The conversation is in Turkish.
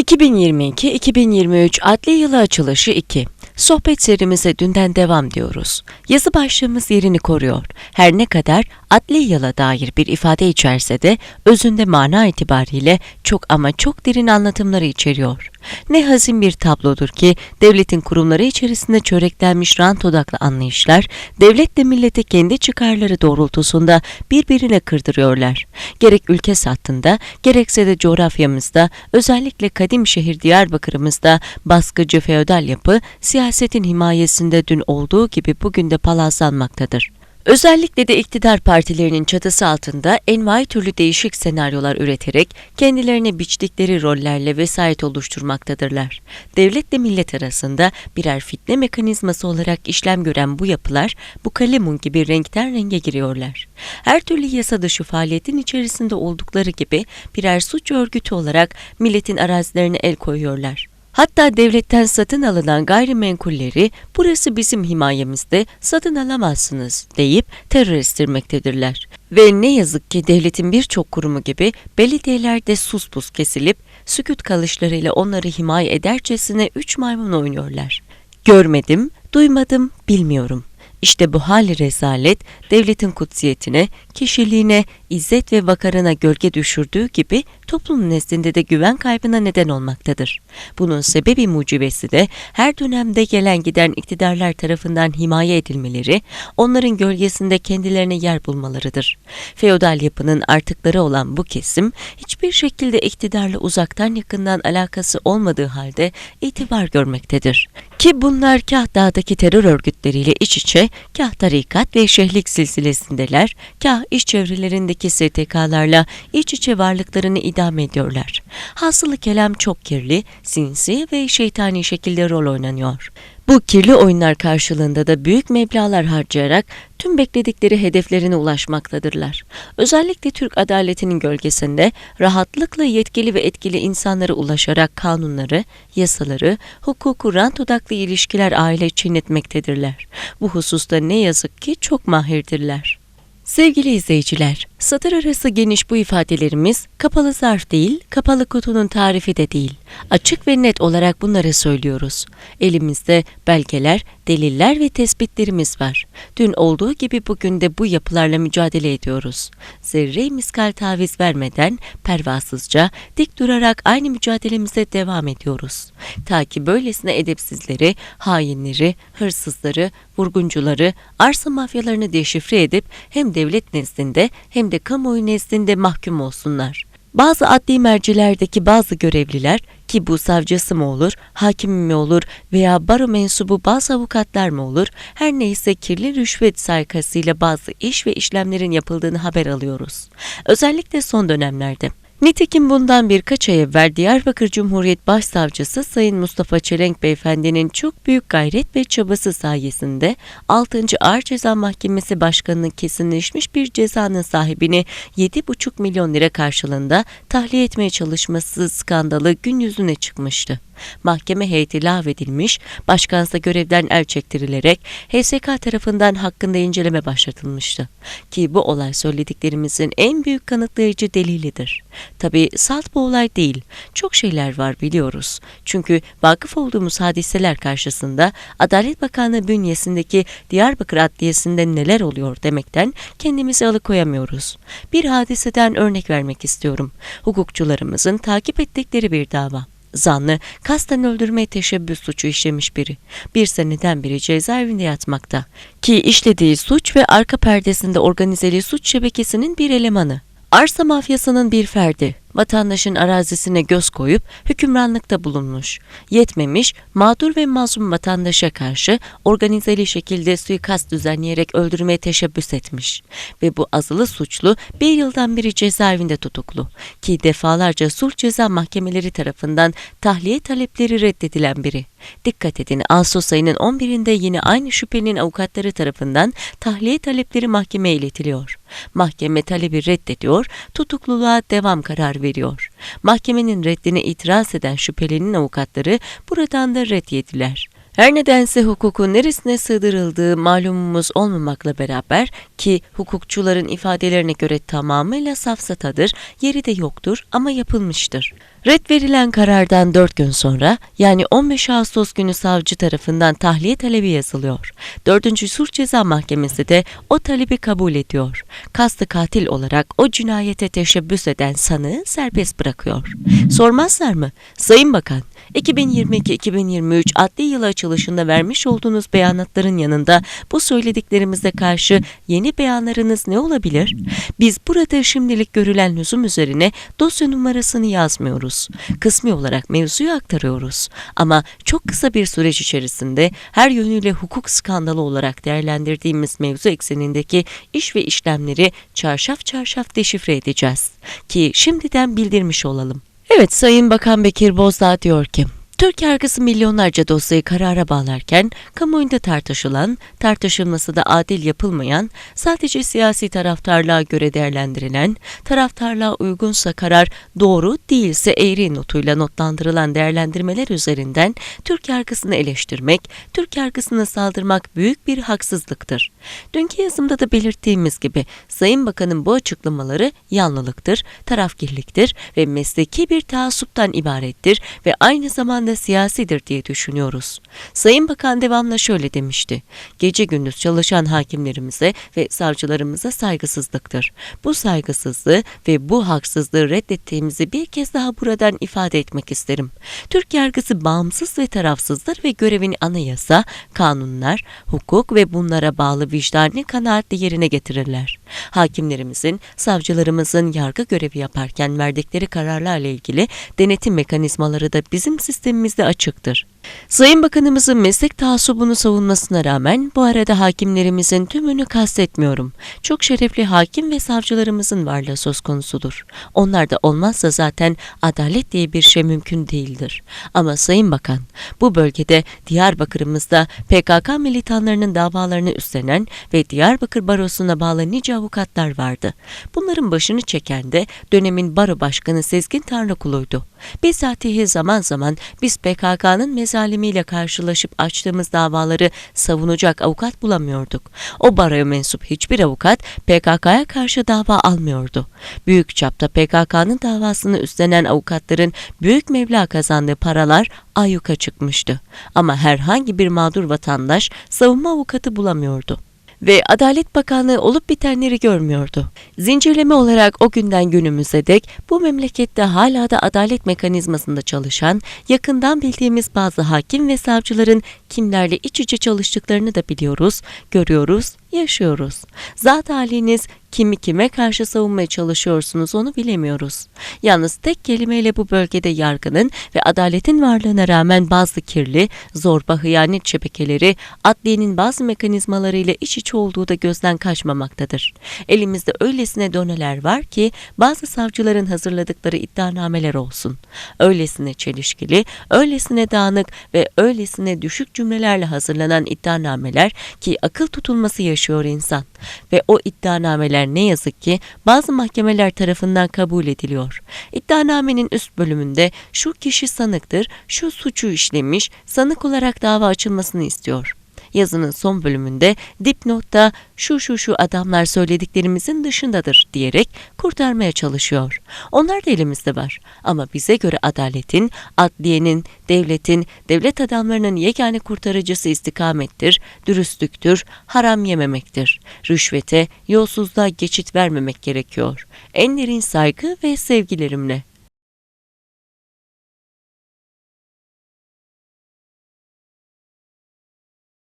2022-2023 adli yılı açılışı 2. Sohbet serimize dünden devam diyoruz. Yazı başlığımız yerini koruyor. Her ne kadar adli yıla dair bir ifade içerse de özünde mana itibariyle çok ama çok derin anlatımları içeriyor. Ne hazin bir tablodur ki devletin kurumları içerisinde çöreklenmiş rant odaklı anlayışlar devletle milleti kendi çıkarları doğrultusunda birbirine kırdırıyorlar. Gerek ülke sattığında gerekse de coğrafyamızda özellikle kadim şehir Diyarbakır'ımızda baskıcı feodal yapı siyasetin himayesinde dün olduğu gibi bugün de palazlanmaktadır. Özellikle de iktidar partilerinin çatısı altında envai türlü değişik senaryolar üreterek kendilerine biçtikleri rollerle vesayet oluşturmaktadırlar. Devletle millet arasında birer fitne mekanizması olarak işlem gören bu yapılar bu kalemun gibi renkten renge giriyorlar. Her türlü yasa dışı faaliyetin içerisinde oldukları gibi birer suç örgütü olarak milletin arazilerine el koyuyorlar. Hatta devletten satın alınan gayrimenkulleri burası bizim himayemizde satın alamazsınız deyip terör estirmektedirler. Ve ne yazık ki devletin birçok kurumu gibi belediyelerde sus pus kesilip sükut kalışlarıyla onları himaye edercesine üç maymun oynuyorlar. Görmedim, duymadım, bilmiyorum. İşte bu hali rezalet devletin kutsiyetine, kişiliğine, izzet ve vakarına gölge düşürdüğü gibi toplum nezdinde de güven kaybına neden olmaktadır. Bunun sebebi mucibesi de her dönemde gelen giden iktidarlar tarafından himaye edilmeleri, onların gölgesinde kendilerine yer bulmalarıdır. Feodal yapının artıkları olan bu kesim hiçbir şekilde iktidarla uzaktan yakından alakası olmadığı halde itibar görmektedir. Ki bunlar kah dağdaki terör örgütleriyle iç içe, kah tarikat ve şehlik silsilesindeler, kah iş çevrelerindeki STK'larla iç içe varlıklarını idame ediyorlar. Hasılı kelam çok kirli, sinsi ve şeytani şekilde rol oynanıyor. Bu kirli oyunlar karşılığında da büyük meblağlar harcayarak tüm bekledikleri hedeflerine ulaşmaktadırlar. Özellikle Türk adaletinin gölgesinde rahatlıkla yetkili ve etkili insanlara ulaşarak kanunları, yasaları, hukuku rant odaklı ilişkiler aile çiğnetmektedirler. Bu hususta ne yazık ki çok mahirdirler. Sevgili izleyiciler, satır arası geniş bu ifadelerimiz kapalı zarf değil, kapalı kutunun tarifi de değil. Açık ve net olarak bunları söylüyoruz. Elimizde belgeler, deliller ve tespitlerimiz var. Dün olduğu gibi bugün de bu yapılarla mücadele ediyoruz. Zerre miskal taviz vermeden pervasızca dik durarak aynı mücadelemize devam ediyoruz. Ta ki böylesine edepsizleri, hainleri, hırsızları, vurguncuları, arsa mafyalarını deşifre edip hem devlet nezdinde hem de kamuoyu nezdinde mahkum olsunlar. Bazı adli mercilerdeki bazı görevliler ki bu savcısı mı olur, hakim mi olur veya baro mensubu bazı avukatlar mı olur, her neyse kirli rüşvet saykasıyla bazı iş ve işlemlerin yapıldığını haber alıyoruz. Özellikle son dönemlerde. Nitekim bundan birkaç ay evvel Diyarbakır Cumhuriyet Başsavcısı Sayın Mustafa Çelenk Beyefendi'nin çok büyük gayret ve çabası sayesinde 6. Ağır Ceza Mahkemesi Başkanı'nın kesinleşmiş bir cezanın sahibini 7,5 milyon lira karşılığında tahliye etmeye çalışması skandalı gün yüzüne çıkmıştı. Mahkeme heyeti lağvedilmiş, başkansa görevden el çektirilerek HSK tarafından hakkında inceleme başlatılmıştı. Ki bu olay söylediklerimizin en büyük kanıtlayıcı delilidir. Tabi salt bu olay değil, çok şeyler var biliyoruz. Çünkü vakıf olduğumuz hadiseler karşısında Adalet Bakanlığı bünyesindeki Diyarbakır Adliyesi'nde neler oluyor demekten kendimizi alıkoyamıyoruz. Bir hadiseden örnek vermek istiyorum. Hukukçularımızın takip ettikleri bir dava. Zanlı kasten öldürmeye teşebbüs suçu işlemiş biri. Bir seneden beri cezaevinde yatmakta. Ki işlediği suç ve arka perdesinde organizeli suç şebekesinin bir elemanı. Arsa mafyasının bir ferdi, vatandaşın arazisine göz koyup hükümranlıkta bulunmuş. Yetmemiş, mağdur ve mazlum vatandaşa karşı organizeli şekilde suikast düzenleyerek öldürmeye teşebbüs etmiş. Ve bu azılı suçlu bir yıldan beri cezaevinde tutuklu. Ki defalarca sulh ceza mahkemeleri tarafından tahliye talepleri reddedilen biri. Dikkat edin Ağustos ayının 11'inde yine aynı şüphenin avukatları tarafından tahliye talepleri mahkemeye iletiliyor. Mahkeme talebi reddediyor, tutukluluğa devam kararı veriyor. Mahkemenin reddine itiraz eden şüphelinin avukatları buradan da red yediler. Her nedense hukukun neresine sığdırıldığı malumumuz olmamakla beraber ki hukukçuların ifadelerine göre tamamıyla safsatadır, yeri de yoktur ama yapılmıştır. Red verilen karardan 4 gün sonra yani 15 Ağustos günü savcı tarafından tahliye talebi yazılıyor. 4. Sulh Ceza Mahkemesi de o talebi kabul ediyor. Kastı katil olarak o cinayete teşebbüs eden sanığı serbest bırakıyor. Sormazlar mı? Sayın Bakan, 2022-2023 adli yıl açılışında vermiş olduğunuz beyanatların yanında bu söylediklerimize karşı yeni beyanlarınız ne olabilir? Biz burada şimdilik görülen lüzum üzerine dosya numarasını yazmıyoruz. Kısmi olarak mevzuyu aktarıyoruz. Ama çok kısa bir süreç içerisinde her yönüyle hukuk skandalı olarak değerlendirdiğimiz mevzu eksenindeki iş ve işlemleri çarşaf çarşaf deşifre edeceğiz. Ki şimdiden bildirmiş olalım. Evet Sayın Bakan Bekir Bozdağ diyor ki Türk yargısı milyonlarca dosyayı karara bağlarken kamuoyunda tartışılan, tartışılması da adil yapılmayan, sadece siyasi taraftarlığa göre değerlendirilen, taraftarlığa uygunsa karar doğru değilse eğri notuyla notlandırılan değerlendirmeler üzerinden Türk yargısını eleştirmek, Türk yargısına saldırmak büyük bir haksızlıktır. Dünkü yazımda da belirttiğimiz gibi Sayın Bakan'ın bu açıklamaları yanlılıktır, tarafgirliktir ve mesleki bir taassuptan ibarettir ve aynı zamanda siyasidir diye düşünüyoruz. Sayın Bakan devamla şöyle demişti. Gece gündüz çalışan hakimlerimize ve savcılarımıza saygısızlıktır. Bu saygısızlığı ve bu haksızlığı reddettiğimizi bir kez daha buradan ifade etmek isterim. Türk yargısı bağımsız ve tarafsızdır ve görevini anayasa, kanunlar, hukuk ve bunlara bağlı vicdani kanaatle yerine getirirler. Hakimlerimizin, savcılarımızın yargı görevi yaparken verdikleri kararlarla ilgili denetim mekanizmaları da bizim sistemimizde açıktır. Sayın Bakanımızın meslek taassubunu savunmasına rağmen bu arada hakimlerimizin tümünü kastetmiyorum. Çok şerefli hakim ve savcılarımızın varlığı söz konusudur. Onlar da olmazsa zaten adalet diye bir şey mümkün değildir. Ama Sayın Bakan, bu bölgede Diyarbakır'ımızda PKK militanlarının davalarını üstlenen ve Diyarbakır Barosu'na bağlı nice avukatlar vardı. Bunların başını çeken de dönemin baro başkanı Sezgin Tanrıkulu'ydu. Bizatihi zaman zaman biz PKK'nın mezalimiyle karşılaşıp açtığımız davaları savunacak avukat bulamıyorduk. O baroya mensup hiçbir avukat PKK'ya karşı dava almıyordu. Büyük çapta PKK'nın davasını üstlenen avukatların büyük meblağ kazandığı paralar ayyuka çıkmıştı. Ama herhangi bir mağdur vatandaş savunma avukatı bulamıyordu ve Adalet Bakanlığı olup bitenleri görmüyordu. Zincirleme olarak o günden günümüze dek bu memlekette hala da adalet mekanizmasında çalışan, yakından bildiğimiz bazı hakim ve savcıların kimlerle iç içe çalıştıklarını da biliyoruz, görüyoruz, yaşıyoruz. Zat haliniz kimi kime karşı savunmaya çalışıyorsunuz onu bilemiyoruz. Yalnız tek kelimeyle bu bölgede yargının ve adaletin varlığına rağmen bazı kirli, zorba hıyanet şebekeleri adliyenin bazı mekanizmalarıyla iç içe olduğu da gözden kaçmamaktadır. Elimizde öylesine doneler var ki bazı savcıların hazırladıkları iddianameler olsun. Öylesine çelişkili, öylesine dağınık ve öylesine düşük cümlelerle hazırlanan iddianameler ki akıl tutulması yaşıyor insan ve o iddianameler ne yazık ki bazı mahkemeler tarafından kabul ediliyor. İddianamenin üst bölümünde şu kişi sanıktır, şu suçu işlemiş, sanık olarak dava açılmasını istiyor. Yazının son bölümünde dipnotta şu şu şu adamlar söylediklerimizin dışındadır diyerek kurtarmaya çalışıyor. Onlar da elimizde var. Ama bize göre adaletin, adliyenin, devletin, devlet adamlarının yegane kurtarıcısı istikamettir, dürüstlüktür, haram yememektir. Rüşvete, yolsuzluğa geçit vermemek gerekiyor. En derin saygı ve sevgilerimle.